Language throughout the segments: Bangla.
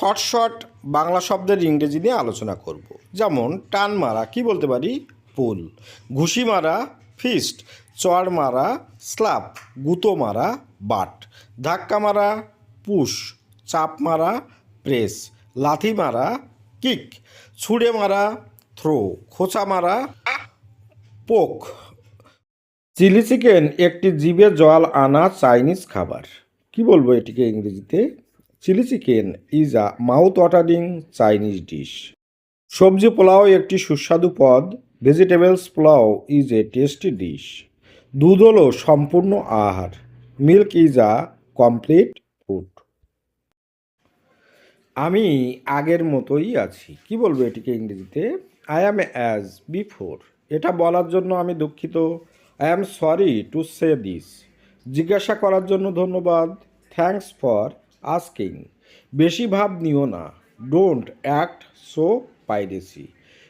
শর্ট শর্ট বাংলা শব্দের ইংরেজি নিয়ে আলোচনা করব। যেমন, টান মারা, কি বলতে পারি? পুল। ঘুষি মারা, ফিস্ট। চড় মারা স্ল্যাপ গুঁতো মারা, বাট। ধাক্কা মারা, পুশ। চাপ মারা, প্রেস। লাথি মারা, কিক। ছুঁড়ে মারা, থ্রো। খোঁচা মারা, পোক। চিলি চিকেন একটি জিভে জল আনা চাইনিজ খাবার। কি বলব এটিকে ইংরেজিতে? Chilli chicken is a mouth watering Chinese dish সবজি পোলাও একটি সুস্বাদু পদ। Vegetables pulao is a tasty dish দুধ হলো সম্পূর্ণ আহার। Milk is a complete food আমি আগের মতোই আছি। কি বলব এটিকে ইংরেজিতে? আই অ্যাম অ্যাজ বিফোর এটা বলার জন্য আমি দুঃখিত। I am sorry to say this জিজ্ঞাসা করার জন্য ধন্যবাদ। থ্যাঙ্কস ফর আস্কিং বেশি ভাব নিও না ডোন্ট অ্যাক্ট সো পাইরেসি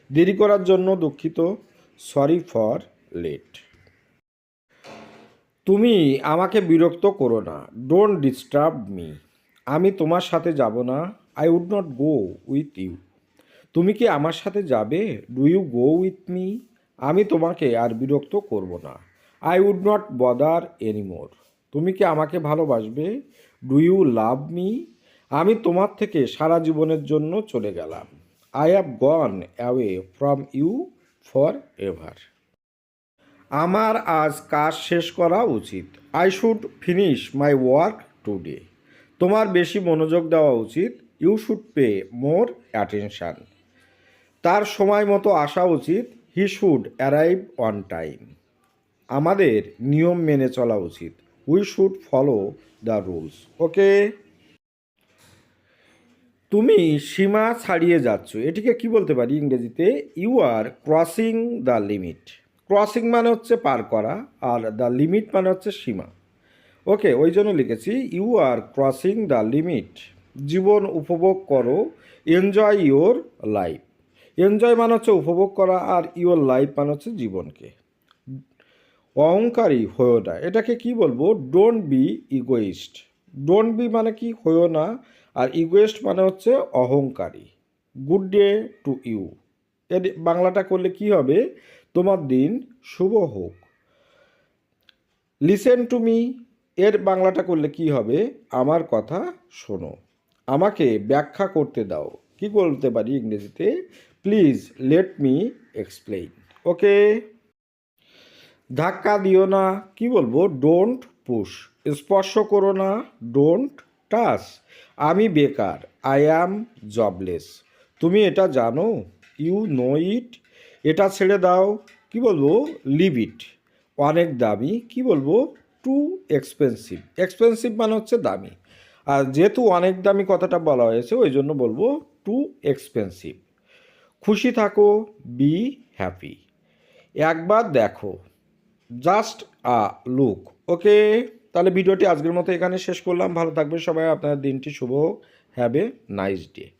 দেরি করার জন্য দুঃখিত সরি ফর লেট তুমি আমাকে বিরক্ত করো না ডোন্ট ডিস্টার্ব মি আমি তোমার সাথে যাব না I would not go with you তুমি কি আমার সাথে যাবে do you go with me আমি তোমাকে আর বিরক্ত করব না I would not bother anymore তুমি কি আমাকে ভালোবাসবে? ডু ইউ লাভ মি আমি তোমার থেকে সারা জীবনের জন্য চলে গেলাম। I have gone away from you forever আমার আজ কাজ শেষ করা উচিত। I should finish my work today তোমার বেশি মনোযোগ দেওয়া উচিত। You should pay more attention তার সময় মতো আসা উচিত। He should arrive on time আমাদের নিয়ম মেনে চলা উচিত। We should follow the rules okay তুমি সীমা ছাড়িয়ে যাচ্ছ। এটিকে কি বলতে পারি ইংরেজিতে? You are crossing the limit crossing মানে হচ্ছে পার করা আর দ্য লিমিট মানে হচ্ছে সীমা। ওকে ওই জন্য লিখেছি you are crossing the limit জীবন উপভোগ করো। এনজয় ইওর লাইফ এনজয় মানে হচ্ছে উপভোগ করা আর ইওর লাইফ মানে হচ্ছে জীবনকে। অহংকারী হয়েও না। এটাকে কি বলব? Don't be egoist don't be মানে কি? হয়েও না। আর ইগোয়েস্ট মানে হচ্ছে অহংকারী। গুড ডে টু ইউ এর বাংলাটা করলে কি হবে? তোমার দিন শুভ হোক। লিসেন টু মি এর বাংলাটা করলে কি হবে? আমার কথা শোনো। আমাকে ব্যাখ্যা করতে দাও। কি বলতে পারি ইংরেজিতে? Please let me explain okay ধাক্কা দিও না, কি বলব? ডোন্ট পুশ স্পর্শ করো না ডোন্ট টাচ আমি বেকার আই অ্যাম জবলেস তুমি এটা জানো? ইউ নো ইট এটা ছেড়ে দাও, কি বলব? লিভ ইট অনেক দামি, কি বলব? টু এক্সপেন্সিভ এক্সপেন্সিভ মানে হচ্ছে দামি। আর যেহেতু অনেক দামি কথাটা বলা হয়েছে, ওই জন্য বলব টু এক্সপেন্সিভ খুশি থাকো বি হ্যাপি একবার দেখো জাস্ট আ লুক, ওকে? তাহলে ভিডিওটি আজকের মতো এখানে শেষ করলাম। ভালো থাকবে সবাই। আপনার দিনটি শুভ, হ্যাভ এ নাইস ডে।